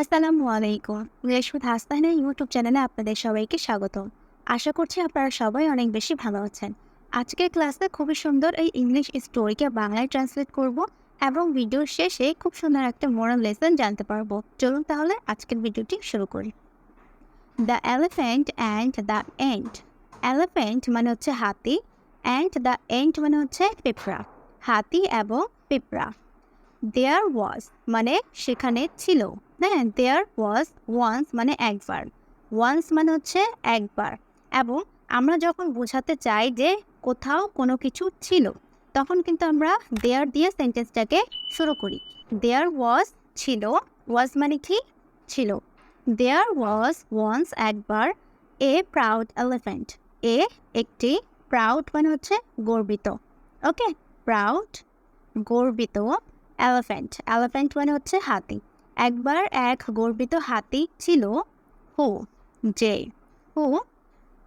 আসসালামু আলাইকুম রেশমুদ হাসনাইনের ইউটিউব চ্যানেলে আপনাদের সবাইকে স্বাগত আশা করছি আপনারা সবাই অনেক বেশি ভালো আছেন। আজকের ক্লাসে খুবই সুন্দর এই ইংলিশ স্টোরিকে বাংলায় ট্রান্সলেট করব এবং ভিডিওর শেষে খুব সুন্দর একটা মোরাল লেসন জানতে পারব। চলুন তাহলে আজকের ভিডিওটি শুরু করি। The elephant and the ant elephant মানে হচ্ছে হাতি। অ্যান্ড দ্য এন্ড মানে হচ্ছে পিঁপড়া। হাতি এবং পিঁপড়া। দেয়ার ওয়াজ মানে সেখানে ছিল। হ্যাঁ দেয়ার ওয়াজ ওয়ান্স মানে একবার। ওয়ান্স মানে হচ্ছে একবার। এবং আমরা যখন বোঝাতে চাই যে কোথাও কোনো কিছু ছিল, তখন কিন্তু আমরা দেয়ার দিয়ে সেন্টেন্সটাকে শুরু করি। দেয়ার ওয়াজ ছিল ওয়াজ মানে কি? ছিল। দেয়ার ওয়াজ ওয়ান্স একবার এ প্রাউড এলিফ্যান্ট এ একটি প্রাউড মানে হচ্ছে গর্বিত। ওকে প্রাউড গর্বিত। এলিফ্যান্ট এলিফ্যান্ট মানে হচ্ছে হাতি। একবার এক গর্বিত হাতি ছিল হু, যে, হু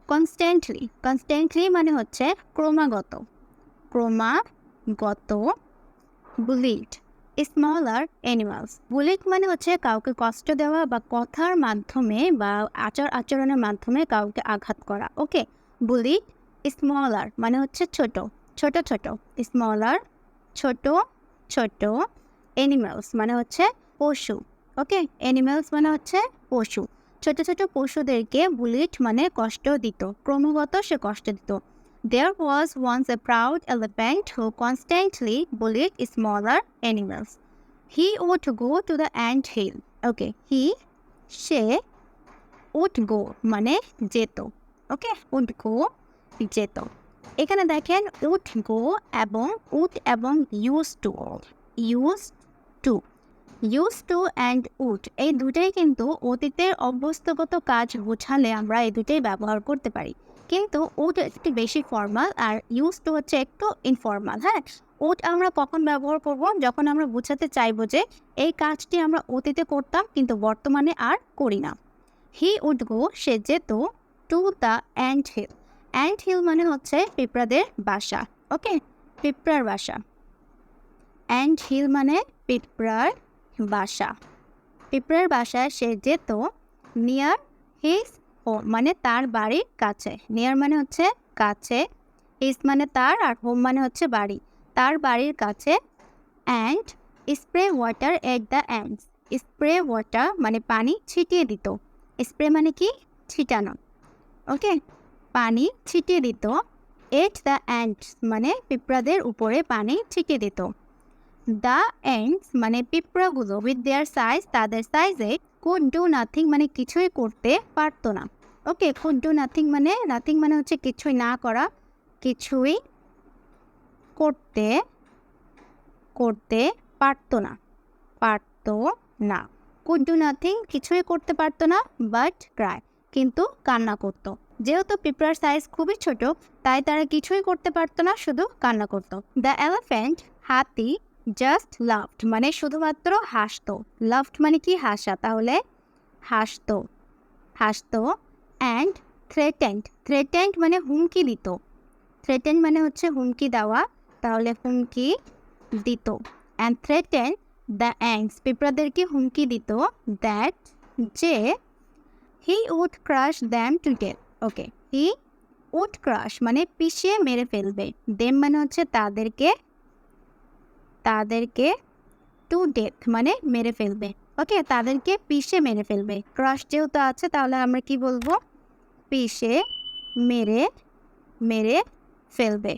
কনস্ট্যান্টলি কনস্ট্যান্টলি মানে হচ্ছে ক্রমাগত। ক্রমাগত বুলিট স্মলার অ্যানিমালস বুলিট মানে হচ্ছে কাউকে কষ্ট দেওয়া বা কথার মাধ্যমে বা আচার আচরণের মাধ্যমে কাউকে আঘাত করা। ওকে বুলিট স্মলার মানে হচ্ছে ছোট। ছোট ছোট। স্মলার ছোট ছোট অ্যানিমালস মানে হচ্ছে পশু ওকে অ্যানিমালস মানে হচ্ছে পশু। ছোট ছোট পশুদেরকে বুলেট মানে কষ্ট দিত, ক্রমাগত সে কষ্ট দিত। There was once a proud elephant who constantly bullied smaller animals he would go to the ant hill okay he say would go মানে যেত ওকে উড গো যেত। এখানে দেখেন উড গো এবং উড এবং used to used to used to and would এই দুটাই কিন্তু অতীতের অভ্যস্তগত কাজ বোঝালে আমরা এই দুটাই ব্যবহার করতে পারি। কিন্তু উড একটু বেশি ফর্মাল আর ইউজ টু হচ্ছে একটু ইনফর্মাল হ্যাঁ? উড আমরা কখন ব্যবহার করব? যখন আমরা বোঝাতে চাইব যে এই কাজটি আমরা অতীতে করতাম কিন্তু বর্তমানে আর করি না। হি উড গো সে যেত to the ant hill ant hill মানে হচ্ছে পিঁপড়াদের বাসা, ওকে? পিঁপড়ার বাসা। অ্যান্ড হিল মানে পিঁপড়ার বাসা। পিঁপড়ার বাসায় সে যেত নিয়ার হিস হোম মানে তার বাড়ির কাছে। নিয়ার মানে হচ্ছে কাছে হিস মানে তার, আর হোম মানে হচ্ছে বাড়ি। তার বাড়ির কাছে and spray water at the ants spray water মানে পানি ছিটিয়ে দিত। স্প্রে মানে কি? ছিটানো। ওকে? পানি ছিটিয়ে দিত। এট দ্য অ্যান্ডস মানে পিঁপড়াদের উপরে পানি ছিটিয়ে দিত। দ্য এন্ডস মানে পিঁপড়াগুলো উইথ দেয়ার সাইজ তাদের সাইজে কুড ডু নাথিং মানে কিছুই করতে পারতো না। ওকে কুড ডু নাথিং মানে নাথিং মানে হচ্ছে কিছুই না করা, কিছুই করতে করতে পারতো না পারতো না। কুড ডু নাথিং কিছুই করতে পারতো না বাট ক্রাই কিন্তু কান্না করতো। যেহেতু পিঁপড়ার সাইজ খুবই ছোট, তাই তারা কিছুই করতে পারতো না, শুধু কান্না করতো। দ্য এলিফ্যান্ট হাতি জাস্ট লাভড মানে শুধুমাত্র হাসতো। লাভড মানে কি হাসা? তাহলে হাসতো। হাসতো অ্যান্ড থ্রেটেন্ড থ্রেটেন্ড মানে হুমকি দিত। থ্রেটেন্ড মানে হচ্ছে হুমকি দেওয়া, তাহলে হুমকি দিত। অ্যান্ড থ্রেটেন দ্য অ্যান্ডস পিঁপড়াদেরকে হুমকি দিত? দ্যাট যে he would crush them to death okay. He would crush মানে পিষে মেরে ফেলবে। দেম মানে হচ্ছে তাদেরকে তাদেরকে টু ডেথ মানে মেরে ফেলবে। ওকে, তাদেরকে পিষে মেরে ফেলবে। ক্রাশ যেহেতু আছে, তাহলে আমরা কি বলব? পিষে মেরে মেরে ফেলবে।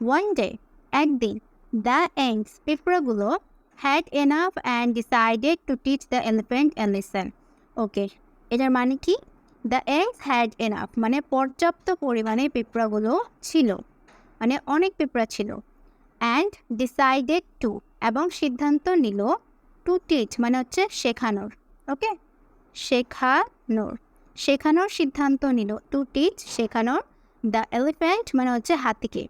ওয়ান ডে একদিন the ants পিঁপড়াগুলো had enough and decided to teach the elephant a lesson okay, এটার মানে কি? দ্য এন্ডস হ্যাড এনাফ মানে পর্যাপ্ত পরিমাণে পিঁপড়াগুলো ছিল। মানে অনেক পিঁপড়া ছিল। অ্যান্ড ডিসাইডেড টু এবং সিদ্ধান্ত নিল টু টিচ মানে হচ্ছে শেখানোর। ওকে শেখানোর। শেখানোর সিদ্ধান্ত নিল। টু টিচ শেখানোর। দ্য এলিফ্যান্ট মানে হচ্ছে হাতিকে।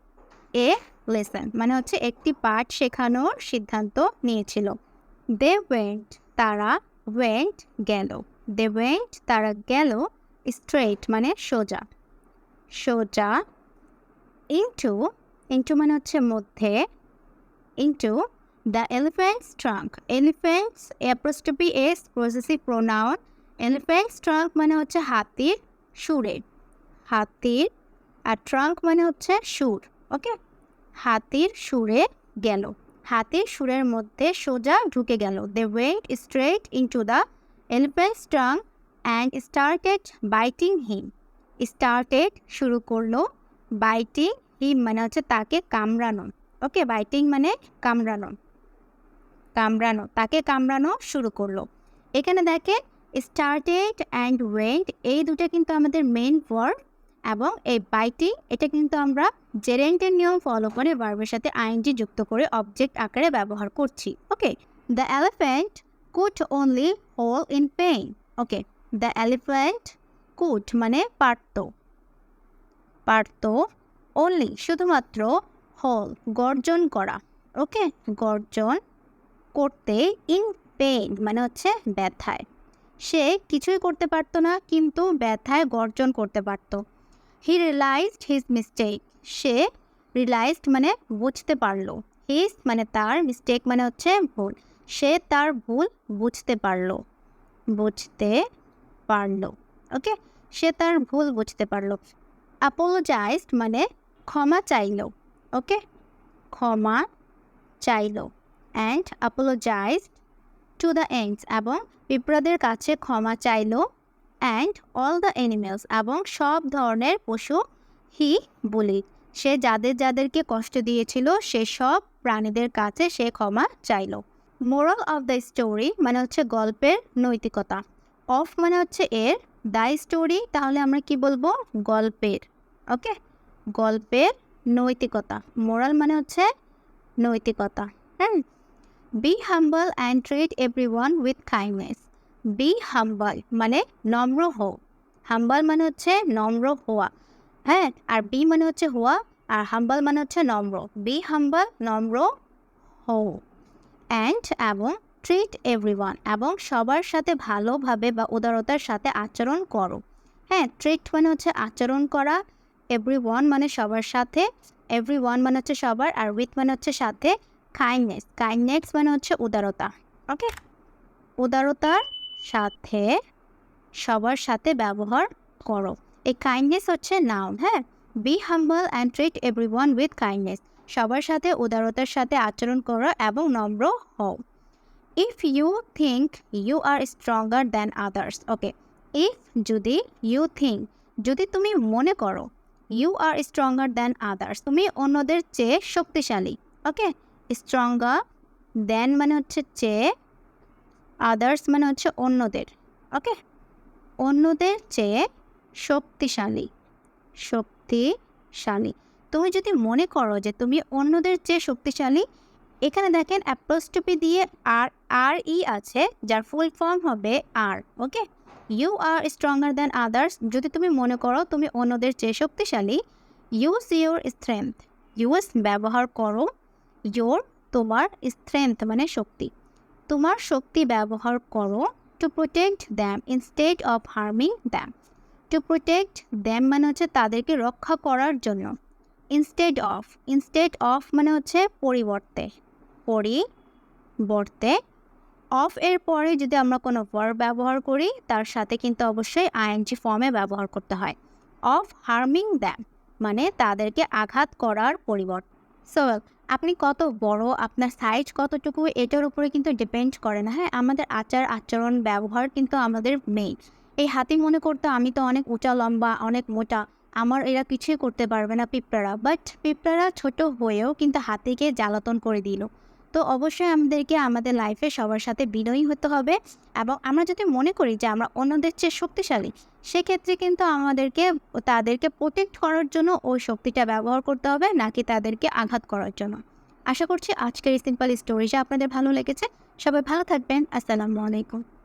এ লেসন মানে হচ্ছে একটি পাঠ শেখানোর সিদ্ধান্ত নিয়েছিল। দে ওয়েন্ট তারা ওয়েন্ট গেল। দে ওয়েন্ট তারা গেল স্ট্রেট মানে সোজা। সোজা ইন্টু ইন্টু মানে হচ্ছে মধ্যে into the elephant's trunk elephant's apostrophe S possessive pronoun elephant's trunk মানে হচ্ছে হাতির সুরে। হাতির আর ট্রাঙ্ক মানে হচ্ছে সুর ওকে হাতির সুরে গেল। হাতির সুরের মধ্যে সোজা ঢুকে গেল। They went straight into the elephant's trunk and started biting him started শুরু করল বাইটিং হিম মানে হচ্ছে তাকে কামড়ানো। ওকে বাইটিং মানে কামড়ানো। কামড়ানো, তাকে কামড়ানো শুরু করল। এখানে দেখেন স্টার্টেড অ্যান্ড ওয়েন্ট এই দুটো কিন্তু আমাদের মেন ওয়ার্ড এবং এই বাইটিং এটা কিন্তু আমরা জেরেন্টের নিয়ম ফলো করে ভার্বের সাথে আইনজি যুক্ত করে অবজেক্ট আকারে ব্যবহার করছি। Okay the elephant could only howl in pain okay the elephant could মানে পারত। পারত অনলি শুধুমাত্র হল গর্জন করা। ওকে গর্জন করতে ইন পেইন মানে হচ্ছে ব্যথায়। সে কিছুই করতে পারতো না, কিন্তু ব্যথায় গর্জন করতে পারত। হি রিয়েলাইজড হিজ মিস্টেক সে রিয়েলাইজড মানে বুঝতে পারল। হিজ মানে তার মিস্টেক মানে হচ্ছে ভুল। সে তার ভুল বুঝতে পারল। বুঝতে পারল, ওকে? সে তার ভুল বুঝতে পারল। অ্যাপোলোজাইজড মানে ক্ষমা চাইলো, ওকে? ক্ষমা চাইলো and apologised to the ants এবং পিঁপড়াদের কাছে ক্ষমা চাইলো অ্যান্ড অল দ্য অ্যানিমেলস এবং সব ধরনের পশু হি বলি। সে যাদের যাদেরকে কষ্ট দিয়েছিল, সে সব প্রাণীদের কাছে সে ক্ষমা চাইলো। মোরাল অফ দ্য স্টোরি মানে হচ্ছে গল্পের নৈতিকতা। অফ মানে হচ্ছে এর দ্য স্টোরি তাহলে আমরা কি বলব? গল্পের ওকে গল্পের নৈতিকতা মোরাল মানে হচ্ছে নৈতিকতা হ্যাঁ be humble and treat everyone with kindness be humble মানে নম্র হও হাম্বল মানে হচ্ছে নম্র হওয়া হ্যাঁ? আর বি মানে হচ্ছে হওয়া, আর হাম্বল মানে হচ্ছে নম্র বি হাম্বল নম্র হও অ্যান্ড এবং ট্রিট এভরিওয়ান এবং সবার সাথে ভালোভাবে বা উদারতার সাথে আচরণ করো। হ্যাঁ ট্রিট মানে হচ্ছে আচরণ করা এভরি ওয়ান মানে সবার সাথে এভরি ওয়ান মানে হচ্ছে সবার, আর উইথ মানে হচ্ছে সাথে কাইন্ডনেস কাইন্ডনেস মানে হচ্ছে উদারতা ওকে উদারতার সাথে সবার সাথে ব্যবহার করো। এই কাইন্ডনেস হচ্ছে নাউন হ্যাঁ? Be humble and treat everyone with kindness সবার সাথে, উদারতার সাথে আচরণ করো এবং নম্র হও। If you think you are stronger than others okay if যদি ইউ থিঙ্ক যদি তুমি মনে করো you are stronger than others তুমি অন্যদের চেয়ে শক্তিশালী ওকে স্ট্রঙ্গার দেন মানে হচ্ছে চেয়ে আদার্স মানে হচ্ছে অন্যদের ওকে অন্যদের চেয়ে শক্তিশালী শক্তিশালী। তুমি যদি মনে করো যে তুমি অন্যদের চেয়ে শক্তিশালী এখানে দেখেন অ্যাপ্রোস্টপি দিয়ে আর আর ই আছে, যার ফুল ফর্ম হবে are okay you are stronger than others যদি তুমি মনে করো তুমি অন্যদের চেয়ে শক্তিশালী ইউজ ইউর স্ট্রেংথ ইউজ ব্যবহার করো ইউর তোমার স্ট্রেংথ মানে শক্তি। তোমার শক্তি ব্যবহার করো to protect them instead of harming them to protect them মানে হচ্ছে তাদেরকে রক্ষা করার জন্য। ইনস্টেড অফ ইনস্টেড অফ মানে হচ্ছে পরিবর্তে। পরিবর্তে অফ এর পরে যদি আমরা কোনো ভার্ব ব্যবহার করি, তার সাথে কিন্তু অবশ্যই আইএনজি ফর্মে ব্যবহার করতে হয়। অফ হার্মিং দ্যাম মানে তাদেরকে আঘাত করার পরিবর্তে। সো আপনি কত বড়, আপনার সাইজ কতটুকু, এটার উপরে কিন্তু ডিপেন্ড করে না হ্যাঁ? আমাদের আচার, আচরণ, ব্যবহার কিন্তু আমাদের মেইন এই হাতি মনে করতো, আমি তো অনেক উঁচা, লম্বা, অনেক মোটা, আমার এরা কিছুই করতে পারবে না পিঁপড়ারা। বাট পিঁপড়ারা ছোট হয়েও কিন্তু হাতিকে জ্বালাতন করে দিল। তো অবশ্যই আমাদেরকে আমাদের লাইফে সবার সাথে বিনয়ী হতে হবে এবং আমরা যদি মনে করি যে আমরা অন্যদের চেয়ে শক্তিশালী, সেক্ষেত্রে কিন্তু আমাদেরকে, তাদেরকে প্রোটেক্ট করার জন্য ওই শক্তিটা ব্যবহার করতে হবে নাকি তাদেরকে আঘাত করার জন্য। আশা করছি আজকের সিম্পল স্টোরিটা আপনাদের ভালো লেগেছে। সবাই ভালো থাকবেন। আসসালামু আলাইকুম।